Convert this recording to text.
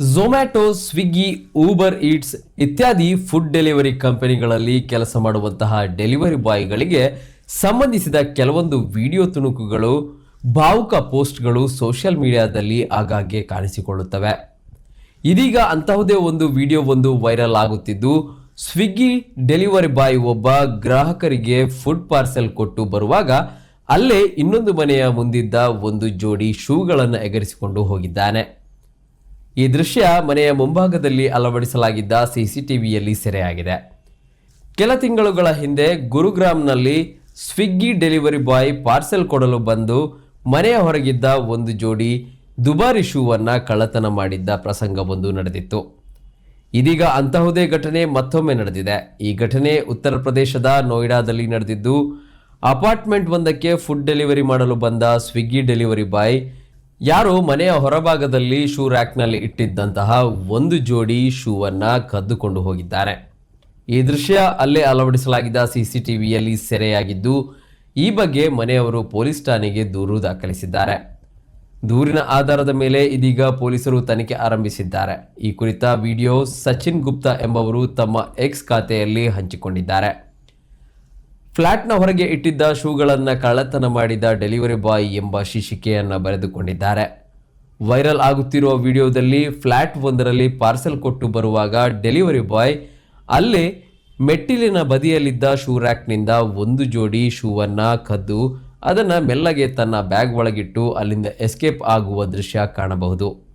Zomato Swiggy Uber Eats ಇತ್ಯಾದಿ food delivery ಕಂಪನಿಗಳಲ್ಲಿ ಕೆಲಸ ಮಾಡುವಂತಹ ಡೆಲಿವರಿ ಬಾಯ್ಗಳಿಗೆ ಸಂಬಂಧಿಸಿದ ಕೆಲವೊಂದು ವಿಡಿಯೋ ತುಣುಕುಗಳು, ಭಾವುಕ ಪೋಸ್ಟ್ಗಳು ಸೋಷಿಯಲ್ ಮೀಡಿಯಾದಲ್ಲಿ ಆಗಾಗ್ಗೆ ಕಾಣಿಸಿಕೊಳ್ಳುತ್ತವೆ. ಇದೀಗ ಅಂತಹುದೇ ಒಂದು ವಿಡಿಯೋ ಒಂದು ವೈರಲ್ ಆಗುತ್ತಿದ್ದು ಸ್ವಿಗ್ಗಿ ಡೆಲಿವರಿ ಬಾಯ್ ಒಬ್ಬ ಗ್ರಾಹಕರಿಗೆ ಫುಡ್ ಪಾರ್ಸೆಲ್ ಕೊಟ್ಟು ಬರುವಾಗ ಅಲ್ಲೇ ಇನ್ನೊಂದು ಮನೆಯ ಮುಂದಿದ್ದ ಒಂದು ಜೋಡಿ ಶೂಗಳನ್ನು ಎಗರಿಸಿಕೊಂಡು ಹೋಗಿದ್ದಾನೆ. ಈ ದೃಶ್ಯ ಮನೆಯ ಮುಂಭಾಗದಲ್ಲಿ ಅಳವಡಿಸಲಾಗಿದ್ದ ಸಿಸಿಟಿವಿಯಲ್ಲಿ ಸೆರೆಯಾಗಿದೆ. ಕೆಲ ತಿಂಗಳುಗಳ ಹಿಂದೆ ಗುರುಗ್ರಾಮ್ನಲ್ಲಿ ಸ್ವಿಗ್ಗಿ ಡೆಲಿವರಿ ಬಾಯ್ ಪಾರ್ಸೆಲ್ ಕೊಡಲು ಬಂದು ಮನೆಯ ಹೊರಗಿದ್ದ ಒಂದು ಜೋಡಿ ದುಬಾರಿ ಶೂವನ್ನು ಕಳ್ಳತನ ಮಾಡಿದ್ದ ಪ್ರಸಂಗವೊಂದು ನಡೆದಿತ್ತು. ಇದೀಗ ಅಂತಹುದೇ ಘಟನೆ ಮತ್ತೊಮ್ಮೆ ನಡೆದಿದೆ. ಈ ಘಟನೆ ಉತ್ತರ ಪ್ರದೇಶದ ನೋಯ್ಡಾದಲ್ಲಿ ನಡೆದಿದ್ದು, ಅಪಾರ್ಟ್ಮೆಂಟ್ ಒಂದಕ್ಕೆ ಫುಡ್ ಡೆಲಿವರಿ ಮಾಡಲು ಬಂದ ಸ್ವಿಗ್ಗಿ ಡೆಲಿವರಿ ಬಾಯ್ ಯಾರೋ ಮನೆಯ ಹೊರಭಾಗದಲ್ಲಿ ಶೂ ರ್ಯಾಕ್ನಲ್ಲಿ ಇಟ್ಟಿದ್ದಂತಹ ಒಂದು ಜೋಡಿ ಶೂವನ್ನು ಕದ್ದುಕೊಂಡು ಹೋಗಿದ್ದಾರೆ. ಈ ದೃಶ್ಯ ಅಲ್ಲೇ ಅಳವಡಿಸಲಾಗಿದ್ದ ಸಿಸಿಟಿವಿಯಲ್ಲಿ ಸೆರೆಯಾಗಿದ್ದು, ಈ ಬಗ್ಗೆ ಮನೆಯವರು ಪೊಲೀಸ್ ಠಾಣೆಗೆ ದೂರು ದಾಖಲಿಸಿದ್ದಾರೆ. ದೂರಿನ ಆಧಾರದ ಮೇಲೆ ಇದೀಗ ಪೊಲೀಸರು ತನಿಖೆ ಆರಂಭಿಸಿದ್ದಾರೆ. ಈ ಕುರಿತ ವಿಡಿಯೋ ಸಚಿನ್ ಗುಪ್ತಾ ಎಂಬವರು ತಮ್ಮ ಎಕ್ಸ್ ಖಾತೆಯಲ್ಲಿ ಹಂಚಿಕೊಂಡಿದ್ದಾರೆ. ಫ್ಲಾಟ್ನ ಹೊರಗೆ ಇಟ್ಟಿದ್ದ ಶೂಗಳನ್ನು ಕಳ್ಳತನ ಮಾಡಿದ ಡೆಲಿವರಿ ಬಾಯ್ ಎಂಬ ಶೀರ್ಷಿಕೆಯನ್ನು ಬರೆದುಕೊಂಡಿದ್ದಾರೆ. ವೈರಲ್ ಆಗುತ್ತಿರುವ ವಿಡಿಯೋದಲ್ಲಿ ಫ್ಲಾಟ್ ಒಂದರಲ್ಲಿ ಪಾರ್ಸೆಲ್ ಕೊಟ್ಟು ಬರುವಾಗ ಡೆಲಿವರಿ ಬಾಯ್ ಅಲ್ಲಿ ಮೆಟ್ಟಿಲಿನ ಬದಿಯಲ್ಲಿದ್ದ ಶೂ ರ್ಯಾಕ್ನಿಂದ ಒಂದು ಜೋಡಿ ಶೂವನ್ನು ಕದ್ದು ಅದನ್ನು ಮೆಲ್ಲಗೆ ತನ್ನ ಬ್ಯಾಗ್ ಒಳಗಿಟ್ಟು ಅಲ್ಲಿಂದ ಎಸ್ಕೇಪ್ ಆಗುವ ದೃಶ್ಯ ಕಾಣಬಹುದು.